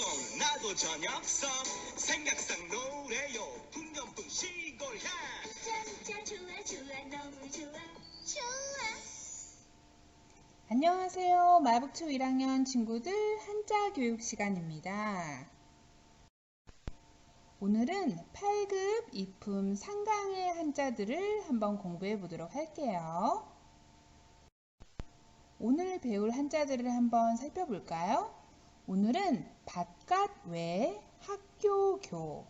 겨울송 나도 저녁섬 생각상 노래요 풍년풍 시골향 짠짠 좋아 좋아 너무 좋아 좋아 안녕하세요. 마북투 1학년 친구들 한자 교육 시간입니다. 오늘은 8급 이품 상강의 한자들을 한번 공부해 보도록 할게요. 오늘 배울 한자들을 한번 살펴볼까요? 오늘은 바깥 외 학교 교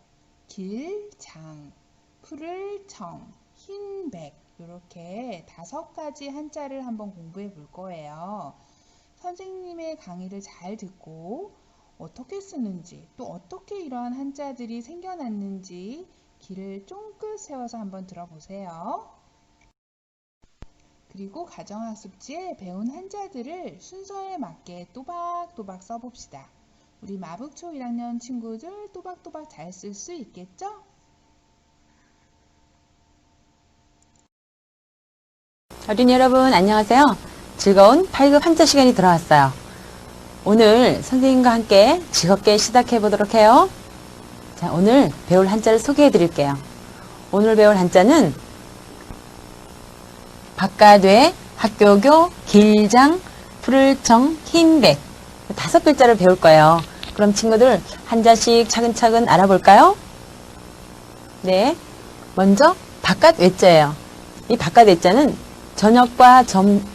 길장 푸를 청 흰백 이렇게 다섯 가지 한자를 한번 공부해 볼 거예요. 선생님의 강의를 잘 듣고 어떻게 쓰는지 또 어떻게 이러한 한자들이 생겨났는지 귀를 쫑긋 세워서 한번 들어보세요. 그리고 가정학습지에 배운 한자들을 순서에 맞게 또박또박 써봅시다. 우리 마북초 1학년 친구들 또박또박 잘 쓸 수 있겠죠? 어린이 여러분 안녕하세요. 즐거운 8급 한자 시간이 돌아왔어요. 오늘 선생님과 함께 즐겁게 시작해 보도록 해요. 자, 오늘 배울 한자를 소개해 드릴게요. 오늘 배울 한자는 바깥외, 학교교, 길장, 푸를청, 흰백 다섯 글자를 배울 거예요. 그럼 친구들 한자씩 차근차근 알아볼까요? 네. 먼저 바깥 외자예요. 이 바깥 외자는 저녁과 점,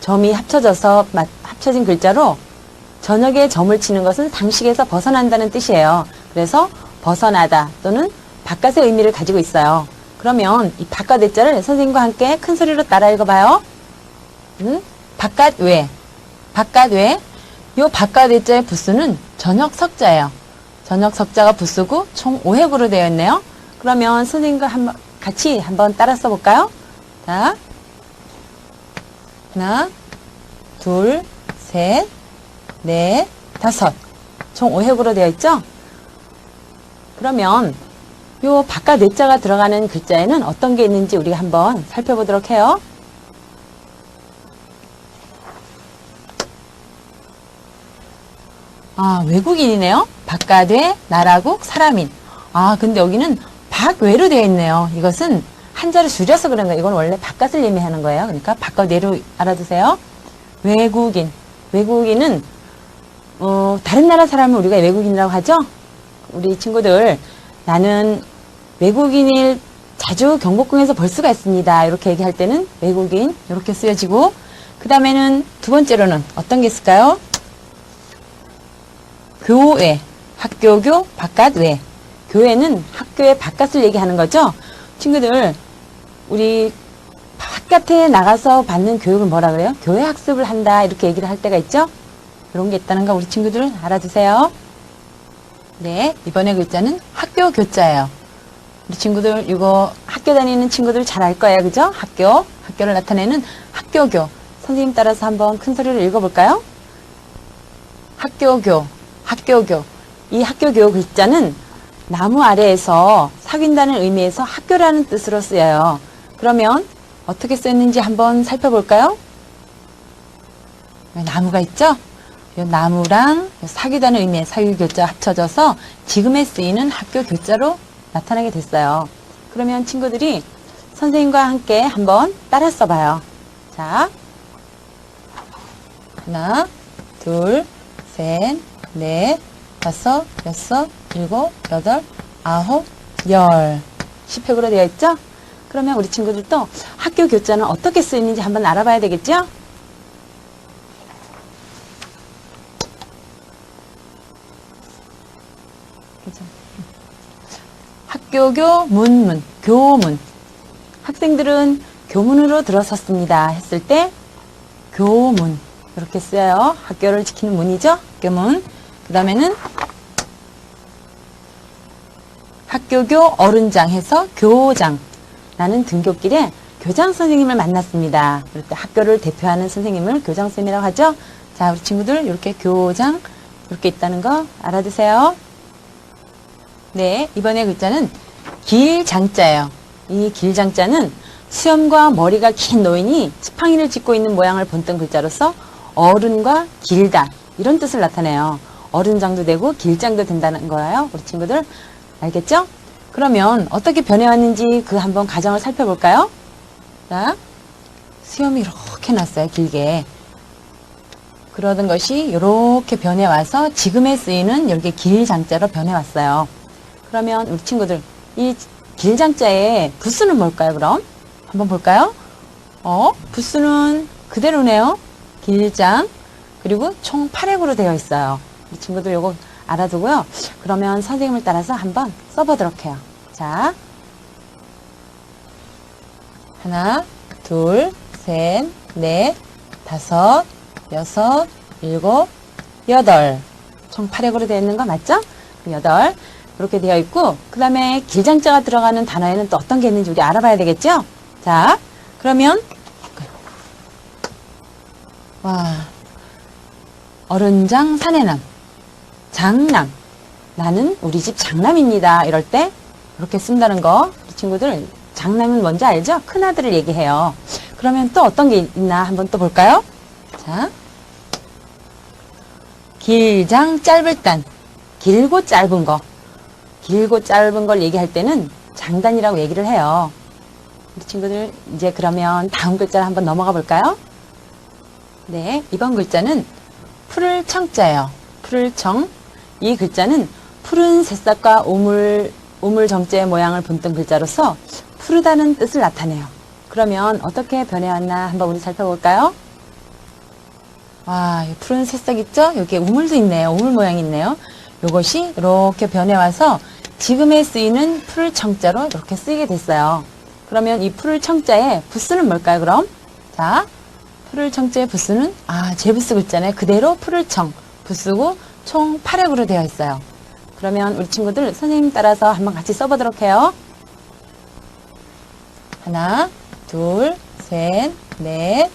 점이 합쳐져서 마- 합쳐진 글자로 저녁에 점을 치는 것은 상식에서 벗어난다는 뜻이에요. 그래서 벗어나다 또는 바깥의 의미를 가지고 있어요. 그러면 이 바깥 외자를 선생님과 함께 큰 소리로 따라 읽어봐요. 음? 바깥 외, 바깥 외. 요 바깥 외자의 부수는 저녁 석자예요. 저녁 석자가 부수고 총 5획으로 되어 있네요. 그러면 선생님과 한번 같이 한번 따라 써볼까요? 자, 하나, 둘, 셋, 넷, 다섯. 총 5획으로 되어 있죠? 그러면 요 바깥 넷자가 들어가는 글자에는 어떤 게 있는지 우리가 한번 살펴보도록 해요. 아, 외국인이네요. 바깥에 나라국 사람인. 아, 근데 여기는 박외로 되어 있네요. 이것은 한자를 줄여서 그런 거예요. 이건 원래 바깥을 의미하는 거예요. 그러니까 바깥 내로 알아두세요. 외국인. 외국인은 어, 다른 나라 사람을 우리가 외국인이라고 하죠. 우리 친구들 나는 외국인을 자주 경복궁에서 볼 수가 있습니다. 이렇게 얘기할 때는 외국인 이렇게 쓰여지고 그 다음에는 두 번째로는 어떤 게 있을까요? 교외, 학교교, 바깥외. 교회는 학교의 바깥을 얘기하는 거죠. 친구들, 우리 바깥에 나가서 받는 교육을 뭐라 그래요? 교회 학습을 한다 이렇게 얘기를 할 때가 있죠. 이런 게 있다는 거 우리 친구들 알아두세요. 네, 이번에 글자는 학교 교자예요. 우리 친구들 이거 학교 다니는 친구들 잘 알 거예요, 그죠? 학교, 학교를 나타내는 학교교. 선생님 따라서 한번 큰 소리로 읽어볼까요? 학교교, 학교교. 이 학교교 글자는 나무 아래에서 사귄다는 의미에서 학교라는 뜻으로 쓰여요. 그러면 어떻게 쓰였는지 한번 살펴볼까요? 나무가 있죠? 이 나무랑 사귀다는 의미의 사귀 교자 합쳐져서 지금에 쓰이는 학교 교자로 나타나게 됐어요. 그러면 친구들이 선생님과 함께 한번 따라 써봐요. 자, 하나, 둘, 셋, 넷, 다섯, 여섯, 일곱, 여덟, 아홉, 열. 10획으로 되어 있죠? 그러면 우리 친구들도 학교 교자는 어떻게 쓰이는지 한번 알아봐야 되겠죠? 학교교 문문, 교문. 학생들은 교문으로 들어섰습니다. 했을 때 교문 이렇게 쓰여요. 학교를 지키는 문이죠. 교문. 그 다음에는 학교교 어른장 해서 교장. 나는 등교길에 교장 선생님을 만났습니다. 그럴 때 학교를 대표하는 선생님을 교장 선생님이라고 하죠. 자, 우리 친구들 이렇게 교장 이렇게 있다는 거 알아두세요. 네, 이번에 글자는 길장자예요. 이 길장자는 수염과 머리가 긴 노인이 지팡이를 짚고 있는 모양을 본뜬 글자로서 어른과 길다 이런 뜻을 나타내요. 어른장도 되고 길장도 된다는 거예요. 우리 친구들 알겠죠? 그러면 어떻게 변해왔는지 그 한번 과정을 살펴볼까요? 자, 수염이 이렇게 났어요. 길게. 그러던 것이 이렇게 변해와서 지금에 쓰이는 이렇게 길장자로 변해왔어요. 그러면 우리 친구들 이 길장자의 부수는 뭘까요? 그럼 한번 볼까요? 어, 부수는 그대로네요. 길장 그리고 총 8획으로 되어 있어요. 우리 친구들 요거 알아두고요. 그러면 선생님을 따라서 한번 써보도록 해요. 자, 하나, 둘, 셋, 넷, 다섯, 여섯, 일곱, 여덟. 총 8획으로 되어 있는 거 맞죠? 여덟. 그렇게 되어 있고, 그 다음에 길장자가 들어가는 단어에는 또 어떤 게 있는지 우리 알아봐야 되겠죠? 자, 그러면, 와, 어른장 사내남, 장남, 나는 우리 집 장남입니다. 이럴 때, 이렇게 쓴다는 거, 우리 친구들, 장남은 뭔지 알죠? 큰아들을 얘기해요. 그러면 또 어떤 게 있나 한번 또 볼까요? 자, 길장 짧을 단, 길고 짧은 거. 길고 짧은 걸 얘기할 때는 장단이라고 얘기를 해요. 우리 친구들 이제 그러면 다음 글자를 한번 넘어가 볼까요? 네, 이번 글자는 푸를 청자예요. 푸를 청. 이 글자는 푸른 새싹과 오물 오물 정자의 모양을 본뜬 글자로서 푸르다는 뜻을 나타내요. 그러면 어떻게 변해왔나 한번 우리 살펴볼까요? 와, 이 푸른 새싹 있죠? 여기에 우물도 있네요. 우물 모양이 있네요. 이것이 이렇게 변해와서 지금에 쓰이는 풀 청자로 이렇게 쓰이게 됐어요. 그러면 이 풀 청자의 부스는 뭘까요, 그럼? 자, 풀을 청자의 부스는, 아, 제부스 글자네. 그대로 풀을 청, 부스고 총 8획으로 되어 있어요. 그러면 우리 친구들 선생님 따라서 한번 같이 써보도록 해요. 하나, 둘, 셋, 넷,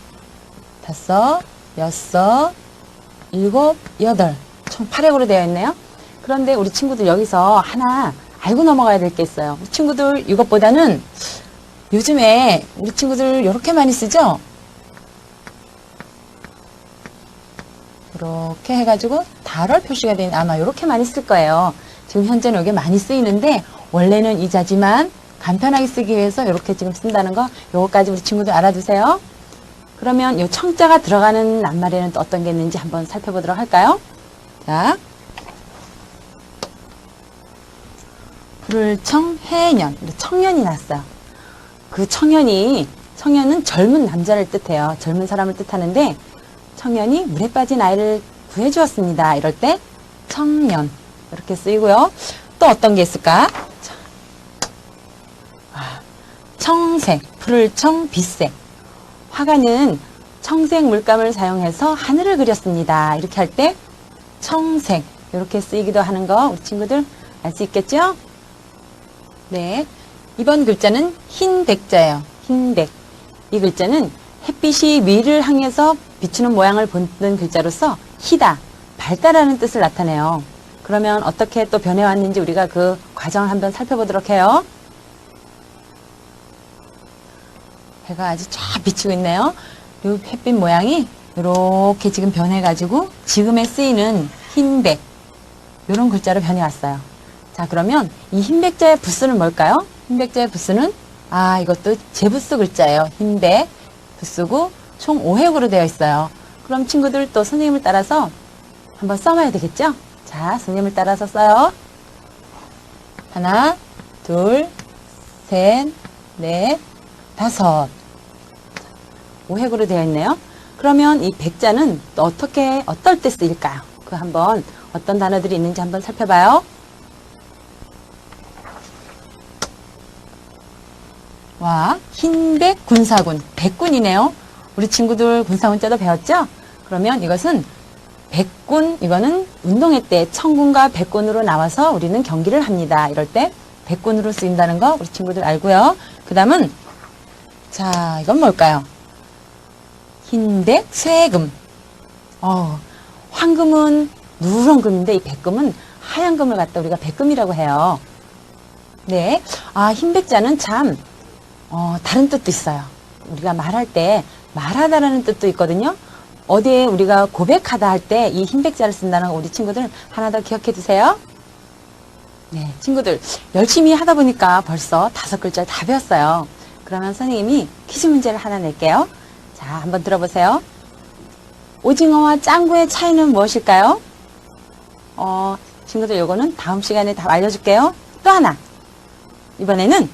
다섯, 여섯, 일곱, 여덟. 총 8획으로 되어 있네요. 그런데 우리 친구들 여기서 하나 알고 넘어가야 될 게 있어요. 우리 친구들 이것보다는 요즘에 우리 친구들 이렇게 많이 쓰죠? 이렇게 해가지고 달월 표시가 된 아마 이렇게 많이 쓸 거예요. 지금 현재는 이게 많이 쓰이는데 원래는 이 자지만 간편하게 쓰기 위해서 이렇게 지금 쓴다는 거 요거까지 우리 친구들 알아두세요. 그러면 이 청자가 들어가는 낱말에는 또 어떤 게 있는지 한번 살펴보도록 할까요? 자, 불청 해년 청년이 났어요. 그 청년이 청년은 젊은 남자를 뜻해요. 젊은 사람을 뜻하는데 청년이 물에 빠진 아이를 구해주었습니다. 이럴 때 청년 이렇게 쓰이고요. 또 어떤 게 있을까? 자, 아, 청색, 풀청, 빛색. 화가는 청색 물감을 사용해서 하늘을 그렸습니다. 이렇게 할 때 청색 이렇게 쓰이기도 하는 거 우리 친구들 알 수 있겠죠? 네. 이번 글자는 흰 백자예요. 흰 백. 이 글자는 햇빛이 위를 향해서 비추는 모양을 본뜬 글자로서 희다, 밝다라는 뜻을 나타내요. 그러면 어떻게 또 변해왔는지 우리가 그 과정을 한번 살펴보도록 해요. 해가 아주 쫙 비치고 있네요. 이 햇빛 모양이 이렇게 지금 변해가지고 지금에 쓰이는 흰백 이런 글자로 변해왔어요. 자 그러면 이 흰백자의 부스는 뭘까요? 흰백자의 부스는 아 이것도 제부스 글자예요. 흰백 부스고 총 5획으로 되어 있어요. 그럼 친구들 또 선생님을 따라서 한번 써봐야 되겠죠? 자 선생님을 따라서 써요. 하나 둘 셋, 넷, 다섯. 5획으로 되어 있네요. 그러면 이 백자는 또 어떻게, 어떨 때 쓰일까요? 그 한번 어떤 단어들이 있는지 한번 살펴봐요. 와, 흰백 군사군. 백군이네요. 우리 친구들 군사군자도 배웠죠? 그러면 이것은 백군, 이거는 운동회 때 청군과 백군으로 나와서 우리는 경기를 합니다. 이럴 때 백군으로 쓰인다는 거 우리 친구들 알고요. 그 다음은, 자, 이건 뭘까요? 흰백 쇠금. 어, 황금은 누런 금인데 이 백금은 하얀 금을 갖다 우리가 백금이라고 해요. 네. 아, 흰백자는 참 어, 다른 뜻도 있어요. 우리가 말할 때 말하다라는 뜻도 있거든요. 어디에 우리가 고백하다 할 때 이 흰백자를 쓴다는 거 우리 친구들 하나 더 기억해 두세요. 네, 친구들 열심히 하다 보니까 벌써 다섯 글자를 다 배웠어요. 그러면 선생님이 퀴즈 문제를 하나 낼게요. 자, 한번 들어보세요. 오징어와 짱구의 차이는 무엇일까요? 어, 친구들 요거는 다음 시간에 다 알려줄게요. 또 하나. 이번에는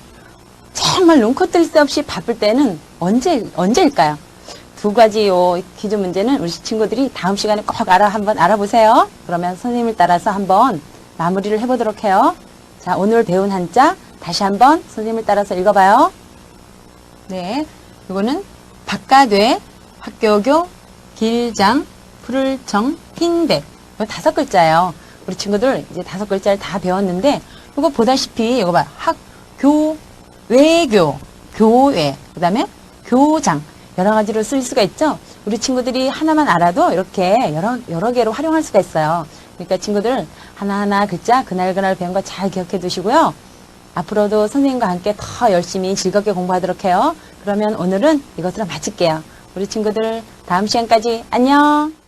정말 눈코 뜰 새 없이 바쁠 때는 언제, 언제일까요? 두 가지 요 퀴즈 문제는 우리 친구들이 다음 시간에 꼭 알아, 한번 알아보세요. 그러면 선생님을 따라서 한번 마무리를 해보도록 해요. 자, 오늘 배운 한자 다시 한번 선생님을 따라서 읽어봐요. 네. 이거는 바깥외, 학교교, 길장, 푸를 정, 흰백. 이거 다섯 글자예요. 우리 친구들 이제 다섯 글자를 다 배웠는데, 이거 보다시피, 이거 봐. 학교, 외교, 교회, 그 다음에 교장. 여러 가지로 쓸 수가 있죠? 우리 친구들이 하나만 알아도 이렇게 여러, 여러 개로 활용할 수가 있어요. 그러니까 친구들 하나하나 글자 그날그날 배운 거 잘 기억해 두시고요. 앞으로도 선생님과 함께 더 열심히 즐겁게 공부하도록 해요. 그러면 오늘은 이것으로 마칠게요. 우리 친구들 다음 시간까지 안녕!